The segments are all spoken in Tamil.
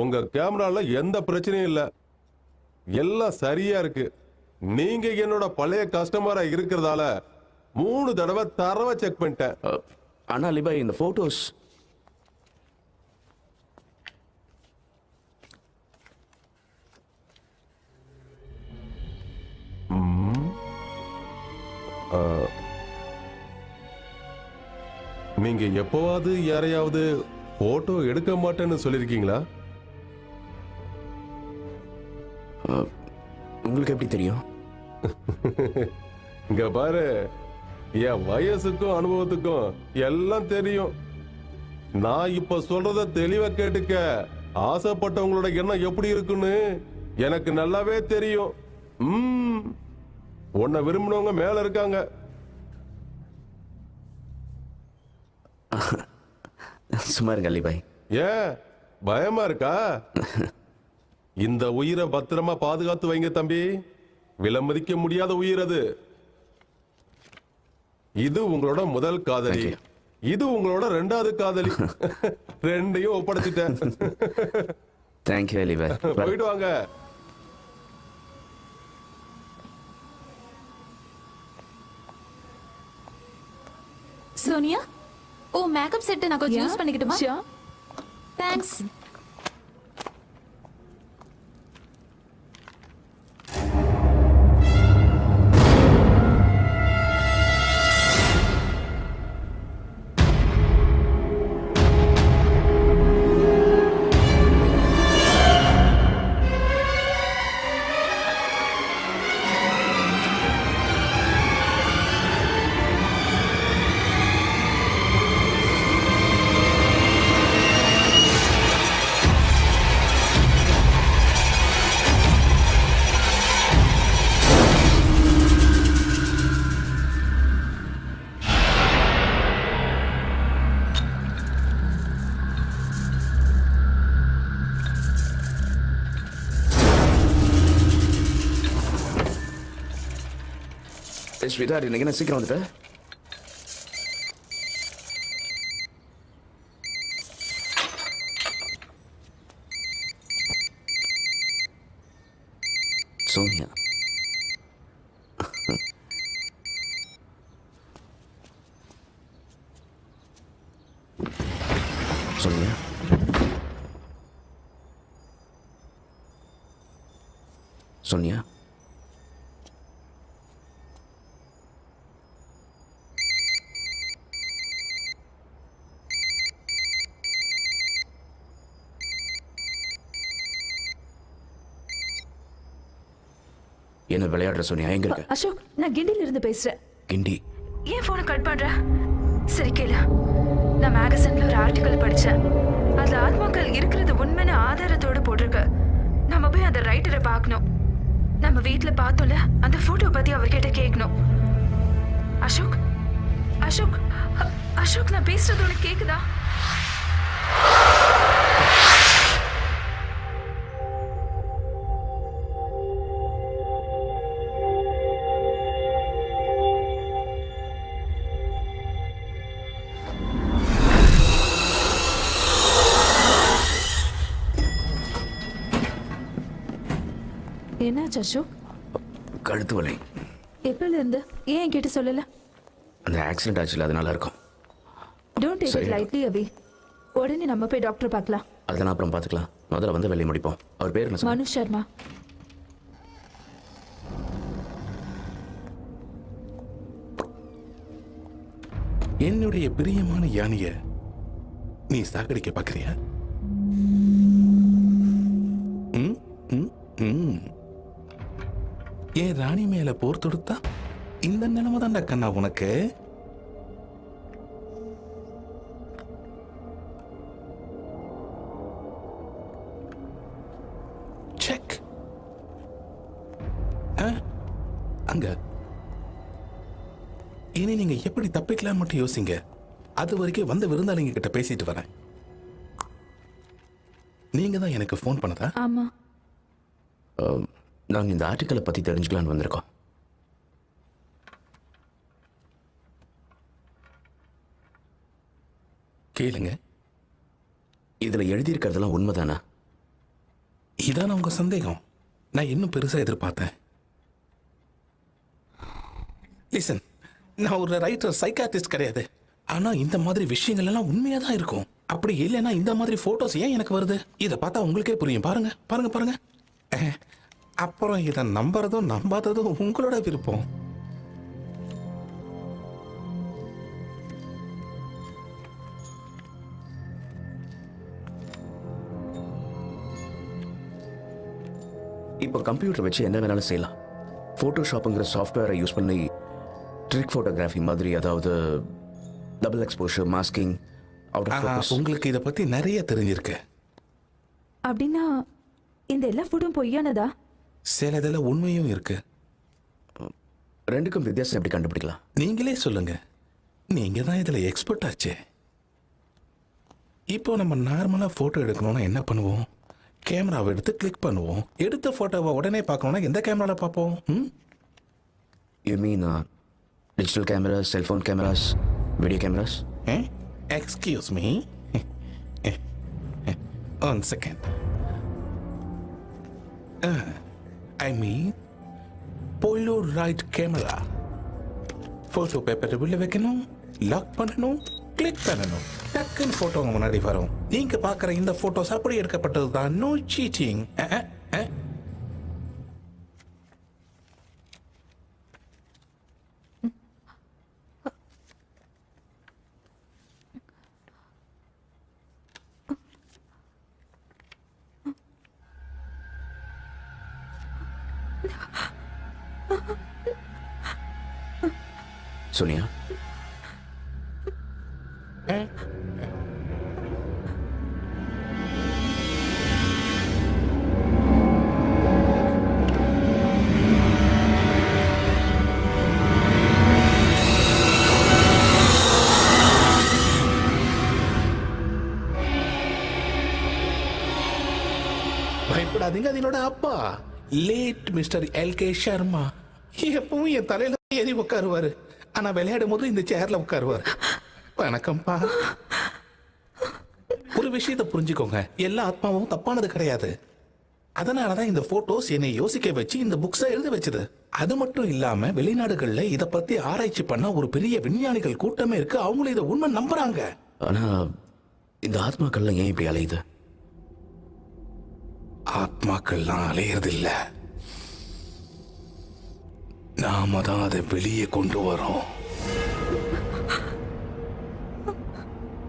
உங்க கேமரால எந்த பிரச்சனையும் இல்ல. எல்லாம் சரியா இருக்கு. நீங்க என்னோட பழைய கஸ்டமரா இருக்கிறதால மூணு தடவை தரவை செக் பண்ணிட்டேன். ஆனா அலிபாய் இந்த போட்டோஸ். நீங்க எப்பவாவது யாரையாவது போட்டோ எடுக்க மாட்டேன்னு சொல்லிருக்கீங்களா? உங்களுக்கு எப்படி தெரியும்? இங்க பாரு. என் வயசுக்கும் அனுபவத்துக்கும் எல்லாம் தெரியும். நான் இப்ப சொல்றத தெளிவா கேட்டுக்க. ஆசைப்பட்டவங்களோட எண்ணம் எப்படி இருக்குன்னு எனக்கு நல்லாவே தெரியும். ம். உன்னை விரும்பினவங்க மேல இருக்காங்க. சும்மா இருங்க அலிபாய் ஏன்? பயமா இருக்கா? இந்த உயிரை பத்திரமா பாதுகாத்து வைங்க தம்பி. விலமதிக்க முடியாத உயிர் அது. இது உங்களோட முதல் காதலி. இது உங்களோட ரெண்டாவது காதலி. ரெண்டையும் ஒப்படைச்சிட்டேன் தேங்க்யூ போயிட்டு வாங்க. சோனியா ஓ மேக்கப் செட் நான் கொஞ்சம் யூஸ் பண்ணிக்கிட்டுமா. தேங்க்ஸ் ஸ்வீதா இன்னைக்கு என்ன சீக்கிரம் வந்துட்ட? சோனியா. சோனியா. என்ன விளையாடுற சோனியா? எங்க இருக்க? அசோக் நான் கிண்டில இருந்து பேசுறேன். கிண்டி. ஏன் போனை கட் பண்ற? சரி கேளு. நான் மேகசின்ல ஒரு ஆர்டிக்கல் படிச்சேன். அதுல ஆத்மாக்கள் இருக்கிறது உண்மைன்னு ஆதாரத்தோட போட்டிருக்கு. நம்ம போய் அந்த ரைட்டரை பார்க்கணும். நம்ம வீட்ல பார்த்தோம்ல அந்த போட்டோ பத்தி அவர்கிட்ட கேட்கணும். அசோக் அசோக் அசோக் நான் பேசுறது உனக்கு கேக்குதா? என்னாச்சு அசோக்? கழுத்து வலி. எப்பல இருந்து ஏன் என்கிட்ட சொல்லல? அந்த ஆக்சிடென்ட் ஆச்சுல அதனால இருக்கும் don't take it. Lightly Abhi. உடனே நம்ம போய் டாக்டர் பார்க்கலாம். அதெல்லாம் அப்புறம் பார்த்துக்கலாம். முதல்ல வந்து வெளியே முடிப்போம். அவர் பேர் என்ன? மனு சர்மா. என்னுடைய பிரியமான யானைய நீ சாகடிக்க பாக்குறியா ம், ம், ம். என் ராணி மேல போர் தொடுத்தா? இந்த நிலைமை தான்டா கண்ணா உனக்கு. செக் அங்க. இனி நீங்க எப்படி தப்பிக்கலாம் மட்டும் யோசிங்க. அது வரைக்கும் வந்த விருந்தாளிங்க கிட்ட பேசிட்டு வரேன். நீங்க தான் எனக்கு ஃபோன் பண்ணதா? ஆமா. நாங்கள் இந்த ஆர்டிக்கலை பற்றி தெரிஞ்சுக்கலான்னு வந்திருக்கோம். கேளுங்க. இதில் எழுதியிருக்கிறதெல்லாம் உண்மைதானா? இதான உங்கள் சந்தேகம். நான் இன்னும் பெருசாக எதிர்பார்த்தேன். லிசன் நான் ஒரு ரைட்டர் சைக்காட்டிஸ்ட் கிடையாது. ஆனால் இந்த மாதிரி விஷயங்கள் எல்லாம் உண்மையாக தான் இருக்கும். அப்படி இல்லைன்னா இந்த மாதிரி ஃபோட்டோஸ் ஏன் எனக்கு வருது? இதை பார்த்தா உங்களுக்கே புரியும். பாருங்க பாருங்க பாருங்க. அப்புறம் இதை நம்புறதும் நம்பாததும் உங்களோட விருப்பம். இப்போ கம்ப்யூட்டர் வச்சு என்ன வேணாலும் செய்யலாம். ஃபோட்டோஷாப்புங்கிற சாஃப்ட்வேரை யூஸ் பண்ணி ட்ரிக் ஃபோட்டோகிராஃபி மாதிரி அதாவது டபுள் எக்ஸ்போஷர் மாஸ்கிங் உங்களுக்கு இதை பத்தி நிறைய தெரிஞ்சிருக்கு. அப்படின்னா இந்த எல்லா ஃபுட்டும் பொய்யானதா? சில இதில் உண்மையும் இருக்கு. ரெண்டுக்கும் வித்தியாசம் எப்படி கண்டுபிடிக்கலாம்? நீங்களே சொல்லுங்க. நீங்க தான் இதுல எக்ஸ்பர்ட் ஆச்சே. இப்போ நம்ம நார்மலா போட்டோ எடுக்கணும்னா என்ன பண்ணுவோம்? கேமராவை எடுத்து கிளிக் பண்ணுவோம். எடுத்த போட்டோவை உடனே பார்க்கணும்னா எந்த கேமரால பார்ப்போம்? ம்? You mean digital cameras cellphone cameras video cameras? Excuse me one second I mean Polaroid camera photo பேப்பரை உள்ள வைக்கணும் லாக் பண்ணணும் கிளிக் பண்ணணும். டக்குன்னு ஃபோட்டோ முன்னாடி வரும். நீங்க பார்க்குற இந்த ஃபோட்டோஸ் அப்படி எடுக்கப்பட்டது தான் நோ சீட்டிங் சோனியா? பயப்படாதீங்க அது என்னோட அப்பா. Late mister L K Sharma எப்பவும் என் தலையில ஏறி உட்காருவாரு ஆனா விளையாடும் போது இந்த சேர்ல உட்காருவாரு வணக்கம்ப்பா ஒரு விஷயத்தை புரிஞ்சுக்கோங்க. எல்லா ஆத்மாவும் தப்பானது கிடையாது. அதனாலதான் இந்த போட்டோஸ் என்னை யோசிக்க வச்சு இந்த புக்ஸை எழுத வச்சது. அது மட்டும் இல்லாம வெளிநாடுகள்ல இத பத்தி ஆராய்ச்சி பண்ண ஒரு பெரிய விஞ்ஞானிகள் கூட்டமே இருக்கு. அவங்களும் இதை உண்மை நம்புறாங்க. ஆனா இந்த ஆத்மாக்கள்லாம் ஏன் இப்படி அலையுது? ஆத்மாக்கள்லாம் அலையறதில்ல. நாம தான் அதை வெளியே கொண்டு வரோம்.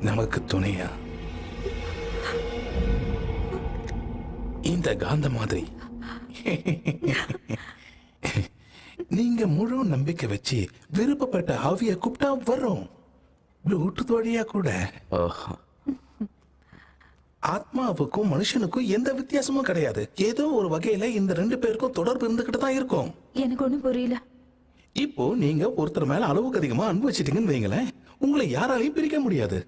நமக்கு துணையா? இந்த காந்த மாதிரி. நீங்க முழு நம்பிக்கை வச்சு விருப்பப்பட்ட ஆவிய கூப்பிட்டா வரும். ப்ளூடூத் வழியா கூட. ஓஹோ. ஆத்மாவுக்கும் மனுஷனுக்கும் எந்த வித்தியாசமும் கிடையாது. ஏதோ ஒரு வகையில இந்த ரெண்டு பேருக்கும் தொடர்பு இருந்துகிட்டு தான் இருக்கும். எனக்கு ஒன்றும் புரியல. இப்போ நீங்க ஒருத்தர் மேல அளவுக்கு அதிகமா அன்பு வச்சிட்டீங்கன்னு வைங்களேன் உங்களை யாராலையும் பிரிக்க முடியாது.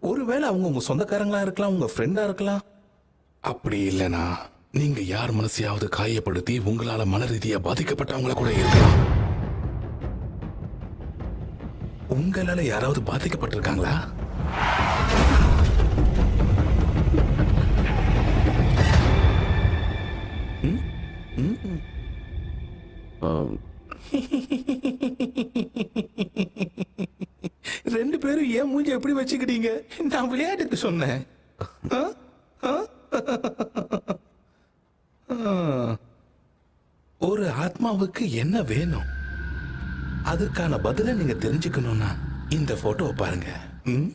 ஒருவேளை அவங்க உங்க சொந்தக்காரங்களா இருக்கலாம் உங்க ஃப்ரெண்டா இருக்கலாம். அப்படி இல்லைனா நீங்க யார் மனசையாவது காயப்படுத்தி உங்களால மன ரீதியா பாதிக்கப்பட்டவங்கள கூட இருக்கலாம். உங்களால யாராவது பாதிக்கப்பட்டிருக்காங்களா? ரெண்டு பேரும் ஏன் மூஞ்சி எப்படி வச்சுக்கிட்டீங்க நான் விளையாட்டுக்கு சொன்னேன் ஆ? ஆ? ஆ. ஒரு ஆத்மாவுக்கு என்ன வேணும் அதுக்கான பதிலை நீங்க தெரிஞ்சுக்கணும்னா இந்த போட்டோவை பாருங்க ம்?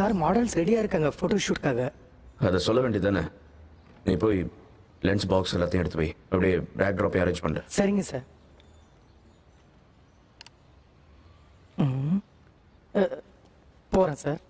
சார் மாடல்ஸ் ரெடியாக இருக்காங்க ஃபோட்டோ ஷூட்காக அதை சொல்ல வேண்டியதானே நீ போய் லென்ஸ் பாக்ஸ் எல்லாத்தையும் எடுத்து போய் அப்படியே பேக் ட்ராப் அரேஞ்ச் பண்ணு சரிங்க சார். போகிறேன் சார்.